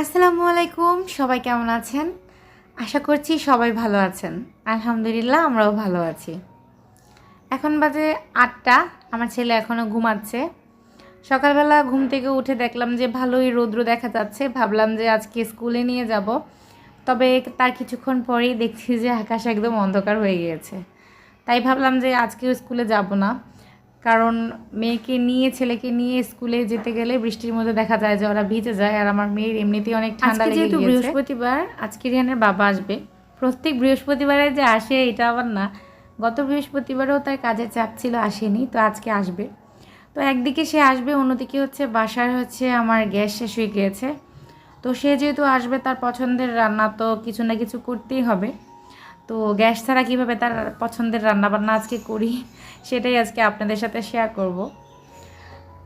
আসসালামু আলাইকুম, সবাই কেমন আছেন? আশা করছি সবাই ভালো আছেন। আলহামদুলিল্লাহ, আমরাও ভালো আছি। এখন বাজে আটটা, আমার ছেলে এখনও ঘুমাচ্ছে। সকালবেলা ঘুম থেকে উঠে দেখলাম যে ভালোই রৌদ্র দেখা যাচ্ছে। ভাবলাম যে আজকে স্কুলে নিয়ে যাব। তবে তার কিছুক্ষণ পরেই দেখছি যে আকাশ একদম অন্ধকার হয়ে গিয়েছে। তাই ভাবলাম যে আজকেও স্কুলে যাব না। কারণ মেয়েকে নিয়ে ছেলেকে নিয়ে স্কুলে যেতে গেলে বৃষ্টির মধ্যে দেখা যায় যে ওরা ভিজে যায় আর আমার মেয়ের এমনিতেই অনেক ঠান্ডা লেগে গিয়েছে। বৃহস্পতিবার আজকে রিয়ানের বাবা আসবে। প্রত্যেক বৃহস্পতিবারে যে আসে এটা আবার না। গত বৃহস্পতিবারেও তার কাজের চাপ ছিল আসেনি তো আজকে আসবে। তো একদিকে সে আসবে অন্যদিকে হচ্ছে বাসার হচ্ছে আমার গ্যাস শেষ হয়ে গিয়েছে। তো সে যেহেতু আসবে তার পছন্দের রান্না তো কিছু না কিছু করতেই হবে। তো গ্যাস ছাড়া কীভাবে তার পছন্দের রান্নাবান্না আজকে করি, সেটাই আজকে আপনাদের সাথে শেয়ার করব।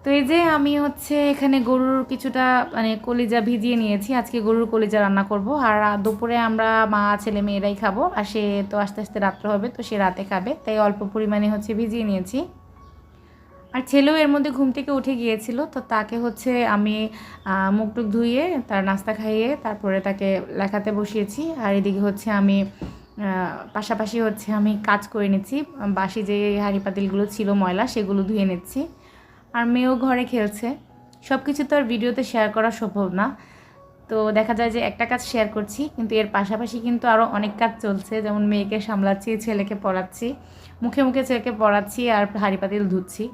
তো এই যে আমি হচ্ছে এখানে গরুর কিছুটা মানে কলিজা ভিজিয়ে নিয়েছি। আজকে গরুর কলিজা রান্না করব। আর দুপুরে আমরা মা, ছেলে, মেয়েরাই খাব। আর সে তো আস্তে আস্তে রাত্র হবে, তো সে রাতে খাবে। তাই অল্প পরিমাণে হচ্ছে ভিজিয়ে নিয়েছি। আর ছেলেও এর মধ্যে ঘুম থেকে উঠে গিয়েছিল, তো তাকে হচ্ছে আমি মুখ টুক ধুইয়ে তার নাস্তা খাইয়ে তারপরে তাকে লেখাতে বসিয়েছি। আর এদিকে হচ্ছে আমি পাশাপাশি হচ্ছে আমি কাজ করে নিচ্ছি। বাসি যে হাঁড়ি পাতিলগুলো ছিল ময়লা, সেগুলো ধুয়ে নিচ্ছি। আর মেয়েও ঘরে খেলছে। সব কিছু তো আর ভিডিওতে শেয়ার করা সম্ভব না। তো দেখা যায় যে একটা কাজ শেয়ার করছি, কিন্তু এর পাশাপাশি কিন্তু আরও অনেক কাজ চলছে। যেমন মেয়েকে সামলাচ্ছি, ছেলেকে পড়াচ্ছি, মুখে মুখে ছেলেকে পড়াচ্ছি আর হাঁড়ি পাতিল ধুচ্ছি।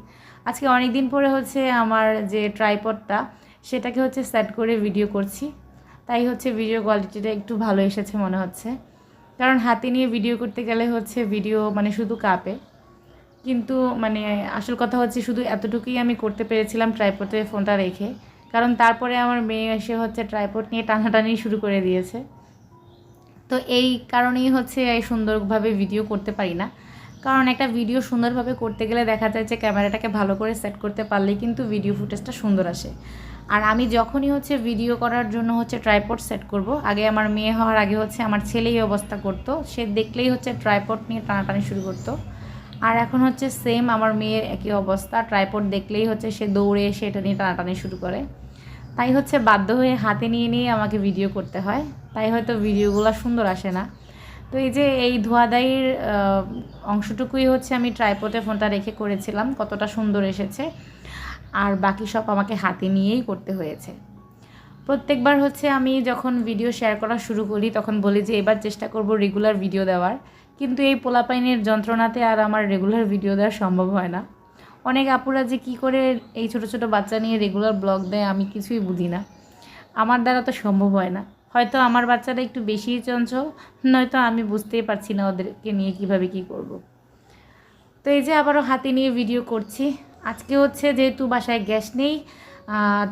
আজকে অনেক দিন পরে হচ্ছে আমার যে ট্রাইপডটা সেটাকে হচ্ছে সেট করে ভিডিও করছি। তাই হচ্ছে ভিডিও কোয়ালিটিটা একটু ভালো এসেছে মনে হচ্ছে। কারণ হাতে নিয়ে ভিডিও করতে গেলে হচ্ছে ভিডিও মানে শুধু কাঁপে। কিন্তু মানে আসল কথা হচ্ছে শুধু এতটুকুই আমি করতে পেরেছিলাম ট্রাইপডে ফোনটা রেখে। কারণ তারপরে আমার মেয়ে এসে হচ্ছে ট্রাইপড নিয়ে টানাটানি শুরু করে দিয়েছে। তো এই কারণেই হচ্ছে এই সুন্দরভাবে ভিডিও করতে পারি না। কারণ একটা ভিডিও সুন্দরভাবে করতে গেলে দেখা যায় যে ক্যামেরাটাকে ভালো করে সেট করতে পারলেই কিন্তু ভিডিও ফুটেজটা সুন্দর আসে। আর আমি যখনই হচ্ছে ভিডিও করার জন্য হচ্ছে ট্রাইপড সেট করব, আগে আমার মেয়ে হওয়ার আগে হচ্ছে আমার ছেলেই অবস্থা করতো, সে দেখলেই হচ্ছে ট্রাইপড নিয়ে টানাটানি শুরু করতো। আর এখন হচ্ছে সেম আমার মেয়ের একই অবস্থা ট্রাইপড দেখলেই হচ্ছে সে দৌড়ে এসে এটা নিয়ে টানাটানি শুরু করে। তাই হচ্ছে বাধ্য হয়ে হাতে নিয়ে নিয়ে আমাকে ভিডিও করতে হয়, তাই হয়তো ভিডিওগুলো সুন্দর আসে না। তো এই যে এই ধোয়াদাইয়ের অংশটুকুই হচ্ছে আমি ট্রাইপোতে ফোনটা রেখে করেছিলাম, কতটা সুন্দর এসেছে। আর বাকি সব আমাকে হাতে নিয়েই করতে হয়েছে। প্রত্যেকবার হচ্ছে আমি যখন ভিডিও শেয়ার করা শুরু করি, তখন বলি যে এবার চেষ্টা করব রেগুলার ভিডিও দেওয়ার। কিন্তু এই পোলাপাইনের যন্ত্রণাতে আর আমার রেগুলার ভিডিও দেওয়া সম্ভব হয় না। অনেক আপুরা যে কী করে এই ছোট ছোট বাচ্চা নিয়ে রেগুলার ব্লগ দেয় আমি কিছুই বুঝি না। আমার দ্বারা তো সম্ভব হয় না। হয়তো আমার বাচ্চারা একটু বেশিই চঞ্চল, নয়তো আমি বুঝতেই পারছি না ওদেরকে নিয়ে কীভাবে কি করব। তো এই যে আবারও হাতে নিয়ে ভিডিও করছি। আজকে হচ্ছে যেহেতু বাসায় গ্যাস নেই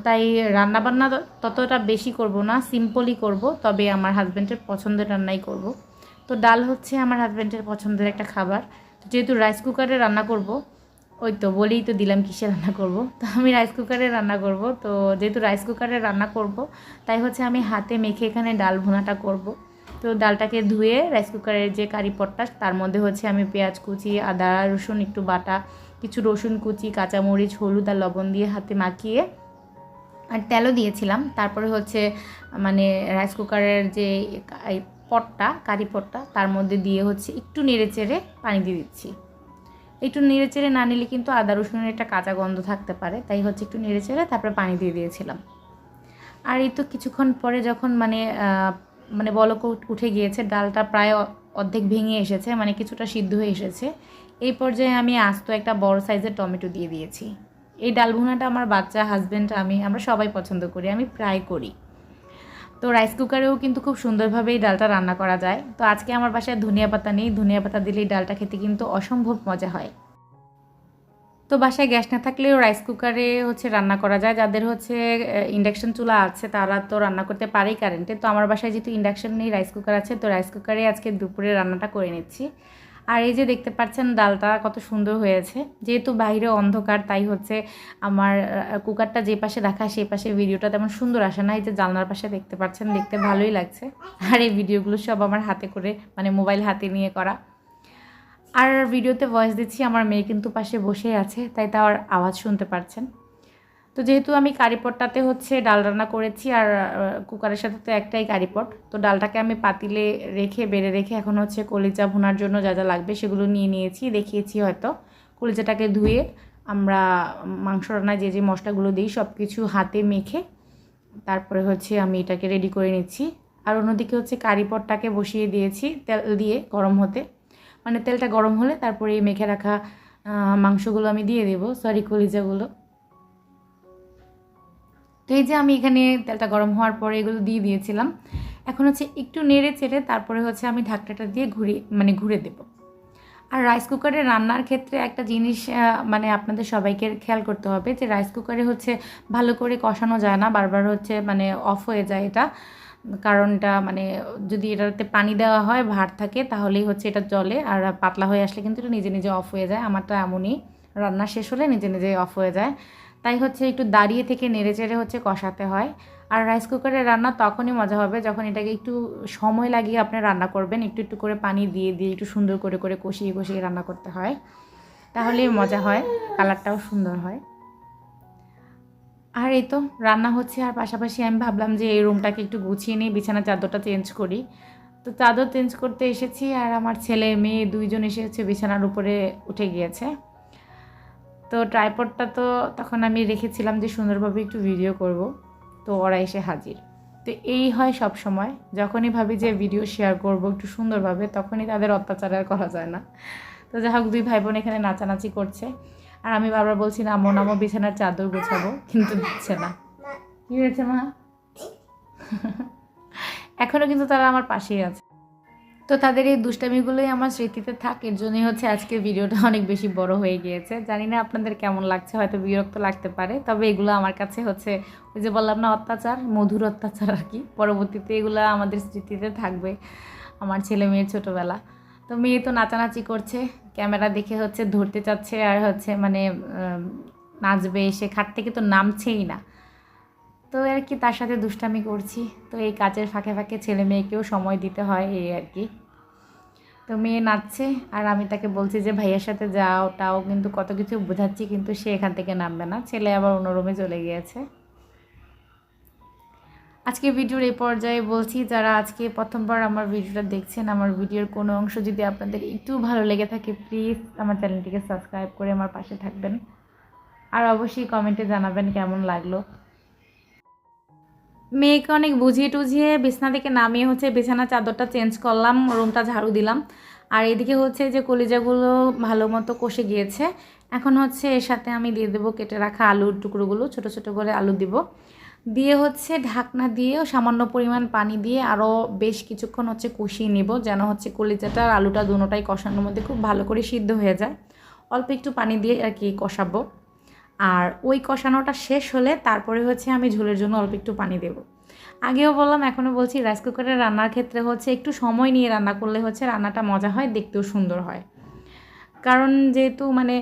তাই রান্নাবান্না ততটা বেশি করব না সিম্পলই করব, তবে আমার হাজব্যান্ডের পছন্দের রান্নাই করব। তো ডাল হচ্ছে আমার হাজব্যান্ডের পছন্দের একটা খাবার। যেহেতু রাইস কুকারে রান্না করব, ওই তো বলেই তো দিলাম কিসে রান্না করব। তো আমি রাইস কুকারে রান্না করব, তো যেহেতু রাইস কুকারে রান্না করব, তাই হচ্ছে আমি হাতে মেখে এখানে ডাল ভুনাটা করব। তো ডালটাকে ধুয়ে রাইস কুকারের যে কারি পটটা তার মধ্যে হচ্ছে আমি পেঁয়াজ কুচি, আদা, রসুন, একটু বাটা কিছু রসুন কুচি, কাঁচামরিচ, হলুদ আর লবণ দিয়ে হাতে মাখিয়ে আর তেলও দিয়েছিলাম। তারপরে হচ্ছে মানে রাইস কুকারের যে পটটা, কারি পটটা, তার মধ্যে দিয়ে হচ্ছে একটু নেড়ে চেড়ে পানি দিয়ে দিচ্ছি। একটু নেড়ে চেড়ে না নিলে কিন্তু আদা রসুনের একটা কাঁচা গন্ধ থাকতে পারে, তাই হচ্ছে একটু নেড়ে চেড়ে তারপরে পানি দিয়ে দিয়েছিলাম। আর এই তো কিছুক্ষণ পরে যখন মানে মানে বলক উঠ- গিয়েছে, ডালটা প্রায় অর্ধেক ভেঙে এসেছে মানে কিছুটা সিদ্ধ হয়ে এসেছে। এই পর্যায়ে আমি আস্ত একটা বড় সাইজের টমেটো দিয়ে দিয়েছি। এই ডালভুনাটা আমার বাচ্চা হাজব্যান্ড আমি, আমরা সবাই পছন্দ করি, আমি প্রায় করি। তো রাইস কুকারেও কিন্তু খুব সুন্দরভাবেই ডালটা রান্না করা যায়। তো আজকে আমার বাসায় ধনিয়া পাতা নেই, ধনিয়া পাতা দিলেই ডালটা খেতে কিন্তু অসম্ভব মজা হয়। তো বাসায় গ্যাস না থাকলেও রাইস কুকারে হচ্ছে রান্না করা যায়। যাদের হচ্ছে ইন্ডাকশন চুলা আছে, তারা তো রান্না করতে পারেই কারেন্টে তো আমার বাসায় যেহেতু ইন্ডাকশন নেই রাইস কুকার আছে, তো রাইস কুকারে আজকে দুপুরে রান্নাটা করে নিচ্ছি। আর এই যে দেখতে পাচ্ছেন, ডালটা কত সুন্দর হয়েছে। যেহেতু বাইরে অন্ধকার, তাই হচ্ছে আমার কুকারটা যে পাশে রাখা, সেই পাশে ভিডিওটা তেমন সুন্দর আসে না। এই যে জানলার পাশে দেখতে পাচ্ছেন, দেখতে ভালোই লাগছে। আর এই ভিডিওগুলো সব আমার হাতে করে মানে মোবাইল হাতে নিয়ে করা। আর ভিডিওতে ভয়েস দিচ্ছি, আমার মেয়ে কিন্তু পাশে বসে আছে, তাই তার আওয়াজ শুনতে পারছেন। তো যেহেতু আমি কারিপটটাতে হচ্ছে ডাল রান্না করেছি আর কুকারের সাথে তো একটাই কারিপট তো ডালটাকে আমি পাতিলে রেখে, বেড়ে রেখে এখন হচ্ছে কলিজা ভুনার জন্য যা যা লাগবে সেগুলো নিয়ে নিয়েছি, দেখিয়েছি হয়তো। কলিজাটাকে ধুয়ে আমরা মাংস রান্নায় যে যে মশলাগুলো দিই সব কিছু হাতে মেখে তারপরে হচ্ছে আমি এটাকে রেডি করে নিচ্ছি। আর অন্যদিকে হচ্ছে কারিপটটাকে বসিয়ে দিয়েছি, তেল দিয়ে গরম হতে। মানে তেলটা গরম হলে তারপরে এই মেখে রাখা মাংসগুলো আমি দিয়ে দেবো, সরি, কলিজাগুলো। তো এই যে আমি এখানে তেলটা গরম হওয়ার পরে এগুলো দিয়ে দিয়েছিলাম। এখন হচ্ছে একটু নেড়ে চেড়ে তারপরে হচ্ছে আমি ঢাকনাটা দিয়ে ঘুরিয়ে মানে ঘুরে দেব। আর রাইস কুকারে রান্নার ক্ষেত্রে একটা জিনিস মানে আপনাদের সবাইকে খেয়াল করতে হবে যে রাইস কুকারে হচ্ছে ভালো করে কষানো যায় না, বারবার হচ্ছে মানে অফ হয়ে যায় এটা। কারণ এটা মানে যদি এটাতে পানি দেওয়া হয়, ভার থাকে, তাহলেই হচ্ছে এটা জলে আর পাতলা হয়ে আসলে কিন্তু এটা নিজে নিজে অফ হয়ে যায়। আমারটা এমনই। রান্না শেষ হলে নিজে নিজে অফ হয়ে যায়। তাই হচ্ছে একটু দাঁড়িয়ে থেকে নেড়ে চেড়ে হচ্ছে কষাতে হয়। আর রাইস কুকারে রান্না তখনই মজা হবে যখন এটাকে একটু সময় লাগিয়ে আপনি রান্না করবেন। একটু একটু করে পানি দিয়ে দিয়ে একটু সুন্দর করে করে কষিয়ে কষিয়ে রান্না করতে হয়। তাহলেই মজা হয় কালারটাও সুন্দর হয়। আর এই তো, রান্না হচ্ছে, আর পাশাপাশি আমি ভাবলাম যে এই রুমটাকে একটু গুছিয়ে নিই বিছানার চাদরটা চেঞ্জ করি। তো চাদর চেঞ্জ করতে এসেছি, আর আমার ছেলে, মেয়ে দুইজন এসে হচ্ছে বিছানার উপরে উঠে গিয়েছে। তো ট্রাইপডটা তো তখন আমি রেখেছিলাম যে সুন্দরভাবে একটু ভিডিও করব। তো ওরা এসে হাজির। তো এই হয় সব সময়, যখনই ভাবি যে ভিডিও শেয়ার করব একটু সুন্দরভাবে, তখনই তাদের অত্যাচার আর করা যায় না। তো যাই হোক, দুই ভাই বোন এখানে নাচানাচি করছে। আর আমি বারবার বলছি নামো নামো বিছানার চাদর গোছাবো। কিন্তু দিচ্ছে না। কি হয়েছে, মা? এখনও কিন্তু তারা আমার পাশেই আছে। তো তাদের এই দুষ্টামিগুলোই আমার স্মৃতিতে থাক। এর জন্যই হচ্ছে আজকের ভিডিওটা অনেক বেশি বড় হয়ে গিয়েছে। জানি না আপনাদের কেমন লাগছে, হয়তো বিরক্ত লাগতে পারে। তবে এগুলো আমার কাছে হচ্ছে, ওই যে বললাম না, অত্যাচার, মধুর অত্যাচার আর কি। পরবর্তীতে এগুলো আমাদের স্মৃতিতে থাকবে, আমার ছেলে মেয়ের ছোটোবেলা। তো মেয়ে তো নাচানাচি করছে, ক্যামেরা দেখে হচ্ছে ধরতে চাচ্ছে আর হচ্ছে মানে নাচবে এসে খাট থেকে তো নামছেই না। তো আর কি তার সাথে দুষ্টামি করছি, তো এই কাজের ফাঁকে ফাঁকে ছেলে মেয়েকেও সময় দিতে হয় এই আর কি। তো মেয়ে নাচছে আর আমি তাকে বলছি যে, ভাইয়ের সাথে যাও, তাও কিন্তু কত কিছু বোঝাচ্ছি, কিন্তু সে এখান থেকে নামবে না। ছেলে আবার অন্য রুমে চলে গিয়েছে। আজকে ভিডিওর এই পর্যায়ে বলছি, যারা আজকে প্রথমবার আমার ভিডিওটা দেখছেন, আমার ভিডিওর কোনো অংশ যদি আপনাদের একটু ভালো লেগে থাকে প্লিজ আমার চ্যানেলটিকে সাবস্ক্রাইব করে আমার পাশে থাকবেন। আর অবশ্যই কমেন্টে জানাবেন কেমন লাগল। মেয়েকে অনেক বুঝিয়ে টুঝিয়ে বিছানা থেকে নামিয়ে হচ্ছে বিছানা চাদরটা চেঞ্জ করলাম রুমটা ঝাড়ু দিলাম। আর এদিকে হচ্ছে যে কলিজাগুলো ভালো মতো কষে গিয়েছে, এখন হচ্ছে এর সাথে আমি দিয়ে দেবো কেটে রাখা আলুর টুকরোগুলো, ছোট ছোট করে আলু দিব। দিয়ে হচ্ছে ঢাকনা দিয়ে সামান্য পরিমাণ পানি দিয়ে আরও বেশ কিছুক্ষণ হচ্ছে কষিয়ে নিব, যেন হচ্ছে কলিজাটা আর আলুটা দুটোটাই কষানোর মধ্যে খুব ভালো করে সিদ্ধ হয়ে যায়। অল্প একটু পানি দিয়ে আর কি কষাবো। আর ওই কষানোটা শেষ হলে তারপরে হচ্ছে আমি ঝোলের জন্য অল্প একটু পানি দেব। আগেও বললাম এখনও বলছি, রাইস কুকারে রান্নার ক্ষেত্রে হচ্ছে একটু সময় নিয়ে রান্না করলে হচ্ছে রান্নাটা মজা হয়, দেখতেও সুন্দর হয়। কারণ যেহেতু মানে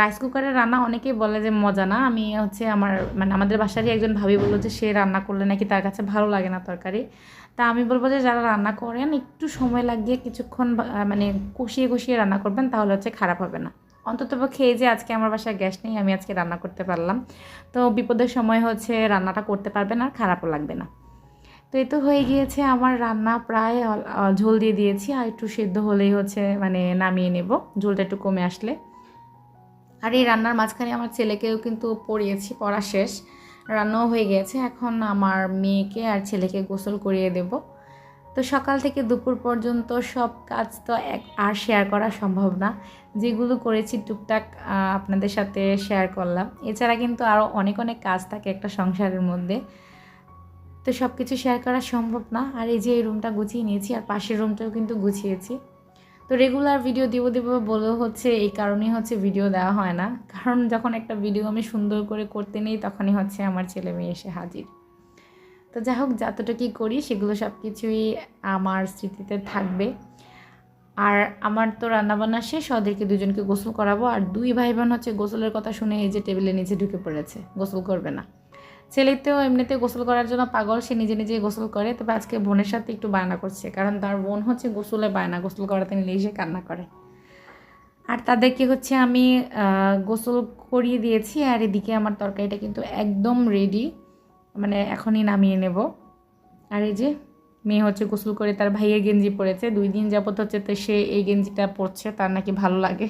রাইস কুকারে রান্না অনেকেই বলে যে মজা না। আমি হচ্ছে আমার মানে আমাদের বাসারই একজন ভাবি বলল যে সে রান্না করলে নাকি তার কাছে ভালো লাগে না তরকারি। তা আমি বলব যে যারা রান্না করেন, একটু সময় লাগিয়ে কিছুক্ষণ মানে কষিয়ে কষিয়ে রান্না করবেন, তাহলে হচ্ছে খারাপ হবে না। অন্তত খেয়ে যে আজকে আমার বাসায় গ্যাস নেই, আমি আজকে রান্না করতে পারলাম। তো বিপদের সময় হচ্ছে রান্নাটা করতে পারবেন আর খারাপও লাগবে না। তো এ তো হয়ে গিয়েছে আমার রান্না প্রায় ঝোল দিয়ে দিয়েছি। আর একটু সেদ্ধ হলেই হচ্ছে মানে নামিয়ে নেব, ঝোলটা একটু কমে আসলে। আর এই রান্নার মাঝখানে আমার ছেলেকেও কিন্তু পড়িয়েছি, পড়া শেষ। রান্নাও হয়ে গেছে এখন আমার মেয়েকে আর ছেলেকে গোসল করিয়ে দেব। তো সকাল থেকে দুপুর পর্যন্ত সব কাজ তো এক, আর শেয়ার করা সম্ভব না। যেগুলো করেছি টুকটাক আপনাদের সাথে শেয়ার করলাম। এছাড়া কিন্তু আরও অনেক অনেক কাজ থাকে একটা সংসারের মধ্যে। তো সব কিছু শেয়ার করা সম্ভব না। আর এই যে এই রুমটা গুছিয়ে নিয়েছি, আর পাশের রুমটাও কিন্তু গুছিয়েছি। তো রেগুলার ভিডিও দিব দিব বলেও হচ্ছে, এই কারণেই হচ্ছে ভিডিও দেওয়া হয় না। কারণ যখন একটা ভিডিও আমি সুন্দর করে করতে নেই, তখনই হচ্ছে আমার ছেলে মেয়ে এসে হাজির। তো যাই হোক, যতটুকু করি, সেগুলো সব কিছুই আমার স্মৃতিতে থাকবে। আর আমার তো রান্নাবান্না শেষ, ওদেরকে দুজনকে গোসল করাবো। আর দুই ভাই বোন হচ্ছে, গোসলের কথা শুনে এই যে টেবিলের নিচে ঢুকে পড়েছে, গোসল করবে না। ছেলে তো এমনিতে গোসল করার জন্য পাগল, সে নিজে নিজে গোসল করে। তবে আজকে বোনের সাথে একটু বায়না করছে, কারণ তার বোন হচ্ছে গোসলে বায়না, গোসল করাতে নিলে সে কান্না করে। আর তাদেরকে হচ্ছে আমি গোসল করিয়ে দিয়েছি, আর এদিকে আমার তরকারিটা কিন্তু একদম রেডি মানে এখনই নামিয়ে নেব। আর এই যে মেয়ে হচ্ছে গোসল করে, তার ভাইয়ের গেঞ্জি পরেছে। দুই দিন যাবত হচ্ছে তো সে এই গেঞ্জিটা পরছে, তার নাকি ভালো লাগে।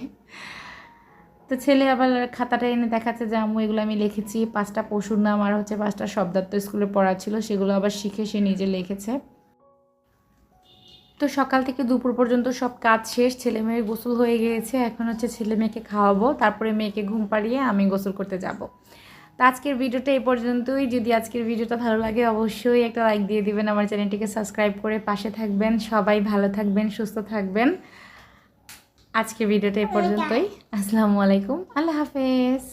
তো ছেলে আবার খাতাটা এনে দেখাচ্ছে যে, আম্মু, এগুলো আমি লিখেছি। পাঁচটা পশুর নাম আর হচ্ছে পাঁচটা শব্দার্থ স্কুলে পড়া ছিল, সেগুলো আবার শিখে সে নিজে লিখেছে। তো সকাল থেকে দুপুর পর্যন্ত সব কাজ শেষ, ছেলে মেয়ের গোসল হয়ে গিয়েছে। এখন হচ্ছে ছেলে মেয়েকে খাওয়াবো, তারপরে মেয়েকে ঘুম পাড়িয়ে আমি গোসল করতে যাব। তো আজকের ভিডিওটা এই পর্যন্তই। যদি আজকের ভিডিওটা ভালো লাগে, অবশ্যই একটা লাইক দিয়ে দিবেন। আমার চ্যানেলটিকে সাবস্ক্রাইব করে পাশে থাকবেন। সবাই ভালো থাকবেন, সুস্থ থাকবেন। আজকের ভিডিওটা এই পর্যন্তই। আসসালামু আলাইকুম। আল্লাহ হাফেজ।